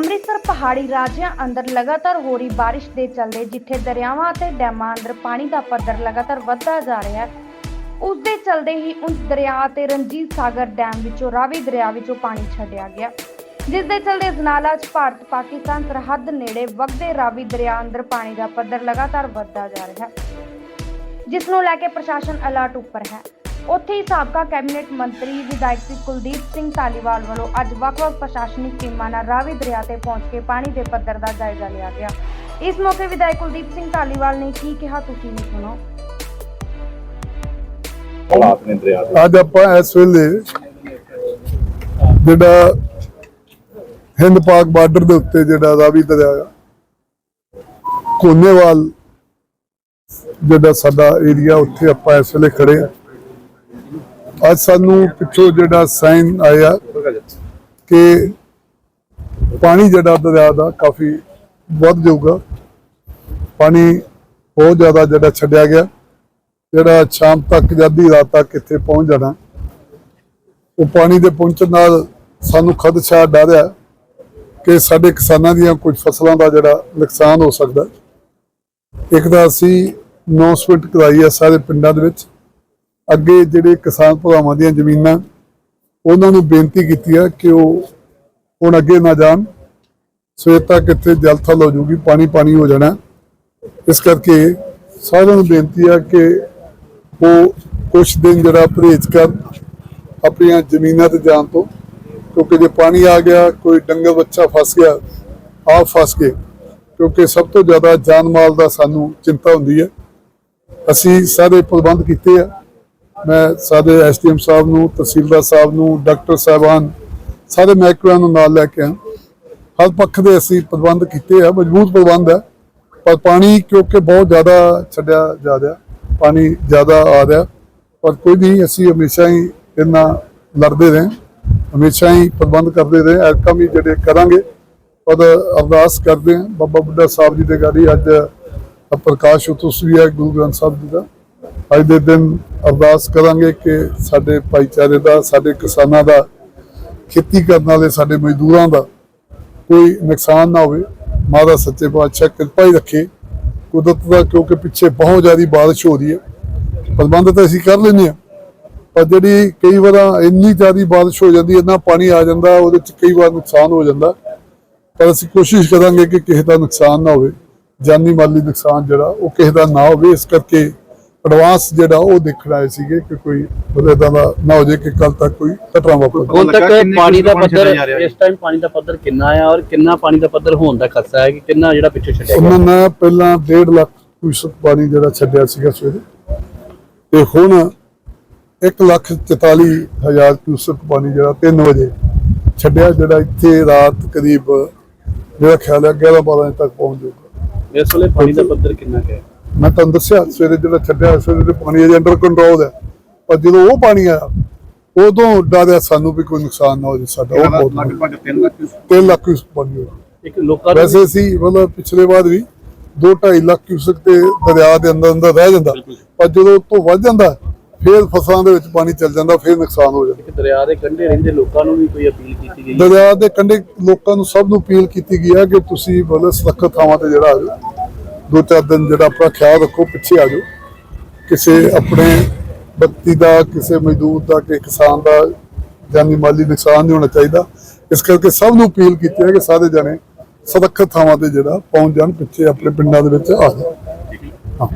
ਅੰਮ੍ਰਿਤਸਰ ਪਹਾੜੀ ਰਾਜਿਆਂ ਅੰਦਰ ਲਗਾਤਾਰ ਹੋ ਰਹੀ ਬਾਰਿਸ਼ ਦੇ ਚੱਲਦੇ ਜਿੱਥੇ ਦਰਿਆਵਾਂ ਅਤੇ ਡੈਮਾਂ ਅੰਦਰ ਪਾਣੀ ਦਾ ਪੱਧਰ ਲਗਾਤਾਰ ਵੱਧਦਾ ਜਾ ਰਿਹਾ ਹੈ। ਉਸ ਦੇ ਚੱਲਦੇ ਹੀ ਉਸ ਦਰਿਆ ਤੇ ਰਣਜੀਤ ਸਾਗਰ ਡੈਮ ਵਿੱਚੋਂ, ਰਾਵੀ ਦਰਿਆ ਵਿੱਚੋਂ ਪਾਣੀ ਛੱਡਿਆ ਗਿਆ। ਜਿਸ ਦੇ ਚੱਲਦੇ ਅਜਨਾਲਾ 'ਚ ਭਾਰਤ ਪਾਕਿਸਤਾਨ ਸਰਹੱਦ ਨੇੜੇ ਵਗਦੇ ਰਾਵੀ ਦਰਿਆ ਅੰਦਰ ਪਾਣੀ ਦਾ ਪੱਧਰ ਲਗਾਤਾਰ ਵੱਧਦਾ ਜਾ ਰਿਹਾ ਹੈ, ਜਿਸ ਨੂੰ ਲੈ ਕੇ ਪ੍ਰਸ਼ਾਸਨ ਅਲਰਟ ਉੱਪਰ ਹੈ। ਉੱਥੇ ਹੀ ਸਾਬਕਾ ਕੈਬਨਿਟ ਮੰਤਰੀ ਵਿਧਾਇਕ ਸ੍ਰੀ ਕੁਲਦੀਪ ਸਿੰਘ ਧਾਲੀਵਾਲ ਵੱਲੋਂ ਅੱਜ ਵੱਖ-ਵੱਖ ਪ੍ਰਸ਼ਾਸਨਿਕ ਟੀਮਾਂ ਨਾਲ ਰਾਵੀ ਦਰਿਆ ਤੇ ਪਹੁੰਚ ਕੇ ਪਾਣੀ ਦੇ ਪੱਧਰ ਦਾ ਜਾਇਜ਼ਾ ਲਿਆ ਗਿਆ। ਇਸ ਮੌਕੇ ਵਿਧਾਇਕ ਕੁਲਦੀਪ ਸਿੰਘ ਧਾਲੀਵਾਲ ਨੇ ਕੀ ਕਿਹਾ ਤੁਸੀਂ ਵੀ ਸੁਣੋ। ਹਾਲਾਤ ਨੇ ਦਰਿਆ ਦੇ। ਅੱਜ ਆਪਾਂ ਇਸ ਵੇਲੇ ਜਿਹੜਾ ਹਿੰਦ ਪਾਕ ਬਾਰਡਰ ਦੇ ਉੱਤੇ ਜਿਹੜਾ ਰਾਵੀ ਦਰਿਆ ਆ ਕੋਨੇਵਾਲ ਜਿਹੜਾ ਸਾਡਾ ਏਰੀਆ ਉੱਥੇ ਆਪਾਂ ਇਸ ਵੇਲੇ ਖੜੇ ਆ। ਅੱਜ ਸਾਨੂੰ ਪਿੱਛੋਂ ਜਿਹੜਾ ਸਾਈਨ ਆਇਆ ਕਿ ਪਾਣੀ ਜਿਹੜਾ ਦਰਿਆ ਦਾ ਕਾਫੀ ਵੱਧ ਜਾਊਗਾ। ਪਾਣੀ ਬਹੁਤ ਜ਼ਿਆਦਾ ਜਿਹੜਾ ਛੱਡਿਆ ਗਿਆ। ਜਿਹੜਾ ਸ਼ਾਮ ਤੱਕ ਜਾਂ ਅੱਧੀ ਰਾਤ ਤੱਕ ਇੱਥੇ ਪਹੁੰਚ ਜਾਣਾ। ਉਹ ਪਾਣੀ ਦੇ ਪਹੁੰਚਣ ਨਾਲ ਸਾਨੂੰ ਖਦਸ਼ਾ ਡਰ ਹੈ ਕਿ ਸਾਡੇ ਕਿਸਾਨਾਂ ਦੀਆਂ ਕੁਝ ਫਸਲਾਂ ਦਾ ਜਿਹੜਾ ਨੁਕਸਾਨ ਹੋ ਸਕਦਾ ਇੱਕ ਤਾਂ ਅਸੀਂ ਅਨਾਉਂਸਮੈਂਟ ਕਰਾਈ ਹੈ ਸਾਰੇ ਪਿੰਡਾਂ ਦੇ ਵਿੱਚ ਅੱਗੇ ਜਿਹੜੇ ਕਿਸਾਨ ਭਰਾਵਾਂ ਦੀਆਂ ਜ਼ਮੀਨਾਂ, ਉਹਨਾਂ ਨੂੰ ਬੇਨਤੀ ਕੀਤੀ ਹੈ ਕਿ ਉਹ ਹੁਣ ਅੱਗੇ ਨਾ ਜਾਣ। ਸਵੇਰ ਤੱਕ ਇੱਥੇ ਜਲ ਥਲ ਹੋ ਜੂਗੀ ਪਾਣੀ ਪਾਣੀ ਹੋ ਜਾਣਾ। ਇਸ ਕਰਕੇ ਸਾਰਿਆਂ ਨੂੰ ਬੇਨਤੀ ਹੈ ਕਿ ਉਹ ਕੁਛ ਦਿਨ ਜਿਹੜਾ ਪਰਹੇਜ਼ ਕਰ ਆਪਣੀਆਂ ਜ਼ਮੀਨਾਂ ਤੇ ਜਾਣ ਤੋਂ। ਕਿਉਂਕਿ ਜੇ ਪਾਣੀ ਆ ਗਿਆ, ਕੋਈ ਡੰਗਰ ਬੱਚਾ ਫਸ ਗਿਆ, ਆਪ ਫਸ ਗਏ। ਕਿਉਂਕਿ ਸਭ ਤੋਂ ਜ਼ਿਆਦਾ ਜਾਨ ਮਾਲ ਦਾ ਸਾਨੂੰ ਚਿੰਤਾ ਹੁੰਦੀ ਹੈ। ਅਸੀਂ ਸਾਰੇ ਪ੍ਰਬੰਧ ਕੀਤੇ ਆ। ਮੈਂ ਸਾਰੇ ਐਸਡੀਐਮ ਸਾਹਿਬ ਨੂੰ, ਤਹਿਸੀਲਦਾਰ ਸਾਹਿਬ ਨੂੰ, ਡਾਕਟਰ ਸਾਹਿਬਾਨ, ਸਾਰੇ ਮਹਿਕਮਿਆਂ ਨੂੰ ਨਾਲ ਲੈ ਕੇ ਆ ਹਰ ਪੱਖ ਦੇ ਅਸੀਂ ਪ੍ਰਬੰਧ ਕੀਤੇ ਆ, ਮਜ਼ਬੂਤ ਪ੍ਰਬੰਧ ਹੈ ਪਰ ਪਾਣੀ ਕਿਉਂਕਿ ਬਹੁਤ ਜ਼ਿਆਦਾ ਛੱਡਿਆ ਜਾ ਰਿਹਾ, ਪਾਣੀ ਜ਼ਿਆਦਾ ਆ ਰਿਹਾ, ਪਰ ਕੋਈ ਨਹੀਂ ਅਸੀਂ ਹਮੇਸ਼ਾ ਹੀ ਇਹਨਾਂ ਲੜਦੇ ਰਹੇ, ਹਮੇਸ਼ਾ ਹੀ ਪ੍ਰਬੰਧ ਕਰਦੇ ਰਹੇ, ਐਤਕਾਂ ਵੀ ਜਿਹੜੇ ਕਰਾਂਗੇ, ਪਰ ਅਰਦਾਸ ਕਰਦੇ ਹਾਂ, ਬਾਬਾ ਬੁੱਢਾ ਸਾਹਿਬ ਜੀ ਦੇ ਗਾੜੀ ਅੱਜ ਪ੍ਰਕਾਸ਼ ਉਤਸਵ ਵੀ ਹੈ, ਗੁਰੂ ਗ੍ਰੰਥ ਸਾਹਿਬ ਜੀ ਦਾ। ਅੱਜ ਦੇ ਦਿਨ ਅਰਦਾਸ ਕਰਾਂਗੇ ਕਿ ਸਾਡੇ ਭਾਈਚਾਰੇ ਦਾ, ਸਾਡੇ ਕਿਸਾਨਾਂ ਦਾ, ਖੇਤੀ ਕਰਨ ਵਾਲੇ ਸਾਡੇ ਮਜ਼ਦੂਰਾਂ ਦਾ ਕੋਈ ਨੁਕਸਾਨ ਨਾ ਹੋਵੇ। ਮਾਤਾ ਸੱਚੇ ਪਾਤਸ਼ਾਹ ਕਿਰਪਾ ਹੀ ਰੱਖੇ ਕੁਦਰਤ ਦਾ, ਕਿਉਂਕਿ ਪਿੱਛੇ ਬਹੁਤ ਜ਼ਿਆਦਾ ਬਾਰਿਸ਼ ਹੋ ਰਹੀ ਹੈ। ਪ੍ਰਬੰਧ ਤਾਂ ਅਸੀਂ ਕਰ ਲੈਂਦੇ ਹਾਂ, ਪਰ ਜਿਹੜੀ ਕਈ ਵਾਰ ਇੰਨੀ ਜ਼ਿਆਦਾ ਬਾਰਿਸ਼ ਹੋ ਜਾਂਦੀ, ਇੰਨਾ ਪਾਣੀ ਆ ਜਾਂਦਾ, ਉਹਦੇ ਚ ਕਈ ਵਾਰ ਨੁਕਸਾਨ ਹੋ ਜਾਂਦਾ। ਪਰ ਅਸੀਂ ਕੋਸ਼ਿਸ਼ ਕਰਾਂਗੇ ਕਿ ਕਿਸੇ ਦਾ ਨੁਕਸਾਨ ਨਾ ਹੋਵੇ। ਜਾਨੀ ਮਾਲੀ ਨੁਕਸਾਨ ਜਿਹੜਾ, ਉਹ ਕਿਸੇ ਦਾ ਨਾ ਹੋਵੇ। ਇਸ ਕਰਕੇ ਐਡਵਾਂਸ ਜਿਹੜਾ ਉਹ ਦੇਖਣ ਆਏ ਸੀਗੇ ਕਿ ਕੋਈ ਉਹਦੇ ਦਾ ਨਾ ਹੋ ਜਾਏ ਕਿ ਕੱਲ ਤੱਕ ਕੋਈ ਘਟਨਾ ਵਾਪਰ ਜਾਏ। ਹੁਣ ਤੱਕ ਪਾਣੀ ਦਾ ਪੱਧਰ ਜਾ ਇਸ ਟਾਈਮ ਪਾਣੀ ਦਾ ਪੱਧਰ ਕਿੰਨਾ ਆ ਔਰ ਕਿੰਨਾ ਪਾਣੀ ਦਾ ਪੱਧਰ ਹੋਣ ਦਾ ਖਤਰਾ ਹੈ ਕਿ ਕਿੰਨਾ ਜਿਹੜਾ ਪਿੱਛੇ ਛੱਡਿਆ ਗਿਆ? ਉਹਨਾਂ ਨੇ ਪਹਿਲਾਂ 1.5 ਲੱਖ ਕਿਊਸਕ ਪਾਣੀ ਜਿਹੜਾ ਛੱਡਿਆ ਸੀਗਾ ਸਵੇਰੇ ਤੇ ਹੁਣ 1 ਲੱਖ 44 ਹਜ਼ਾਰ ਕਿਊਸਕ ਪਾਣੀ ਜਿਹੜਾ 3 ਵਜੇ ਛੱਡਿਆ ਜਿਹੜਾ ਇੱਥੇ ਰਾਤ ਕਰੀਬ ਮੇਰਾ ਖਿਆਲ ਹੈ 11 12 ਵਜੇ ਤੱਕ ਪਹੁੰਚ ਜਾਊਗਾ। ਇਸ ਵੇਲੇ ਪਾਣੀ ਦਾ ਪੱਧਰ ਕਿੰਨਾ ਹੈ? ਮੈਂ ਤੁਹਾਨੂੰ ਦੱਸਿਆ ਸਵੇਰੇ ਜਿਹੜਾ ਛੱਡਿਆ ਸਵੇਰੇ ਤੇ ਪਾਣੀ ਅਜੇ ਅੰਡਰ ਕੰਟਰੋਲ ਹੈ। ਪਰ ਜਦੋਂ ਉਹ ਪਾਣੀ ਆਇਆ ਉਦੋਂ ਡਰਿਆ ਸਾਨੂੰ ਵੀ ਕੋਈ ਨੁਕਸਾਨ ਨਾ ਹੋ ਸਾਡਾ ਉਹ ਬਹੁਤ ਲਗਭਗ 3 ਲੱਖ 3 ਲੱਖ ਕਿਊਸਕ ਪਾਣੀ ਹੋਇਆ ਇੱਕ ਲੋਕਾਂ ਵੈਸੇ ਸੀ ਮਤਲਬ ਪਿਛਲੇ ਵਾਰ ਵੀ 2.5 ਲੱਖ ਕਿਊਸਕ ਤੇ ਦਰਿਆ ਦੇ ਅੰਦਰ ਅੰਦਰ ਰਹਿ ਜਾਂਦਾ। ਪਰ ਜਦੋਂ ਉਹ ਤੋਂ ਵੱਧ ਜਾਂਦਾ ਫਿਰ ਫਸਲਾਂ ਦੇ ਵਿੱਚ ਪਾਣੀ ਚੱਲ ਜਾਂਦਾ ਫਿਰ ਨੁਕਸਾਨ ਹੋ ਜਾਂਦਾ। ਦਰਿਆ ਦੇ ਕੰਢੇ ਰਹਿੰਦੇ ਲੋਕਾਂ ਨੂੰ ਵੀ ਕੋਈ ਅਪੀਲ ਕੀਤੀ ਗਈ? ਦਰਿਆ ਦੇ ਕੰਢੇ ਲੋਕਾਂ ਨੂੰ ਸਭ ਨੂੰ ਅਪੀਲ ਕੀਤੀ ਗਈ ਹੈ ਕਿ ਤੁਸੀਂ ਮਤਲਬ ਸੁਰੱਖਿਅਤ ਥਾਵਾਂ ਤੇ ਜਿਹੜਾ ਆ ਜਾਓ ਦੋ ਚਾਰ ਦਿਨ ਜਿਹੜਾ ਆਪਣਾ ਖਿਆਲ ਰੱਖੋ, ਪਿੱਛੇ ਆ ਜਾਓ। ਕਿਸੇ ਆਪਣੇ ਬੱਤੀ ਦਾ, ਕਿਸੇ ਮਜ਼ਦੂਰ ਦਾ ਕਿ ਕਿਸਾਨ ਦਾ, ਜਾਨੀ ਮਾਲੀ ਨੁਕਸਾਨ ਨਹੀਂ ਹੋਣਾ ਚਾਹੀਦਾ। ਇਸ ਕਰਕੇ ਸਭ ਨੂੰ ਅਪੀਲ ਕੀਤੀ ਹੈ ਕਿ ਸਾਰੇ ਜਣੇ ਸੁਰੱਖਿਅਤ ਥਾਵਾਂ ਤੇ ਜਿਹੜਾ ਪਹੁੰਚ ਜਾਣ, ਪਿੱਛੇ ਆਪਣੇ ਪਿੰਡਾਂ ਦੇ ਵਿੱਚ ਆ ਜਾਣ।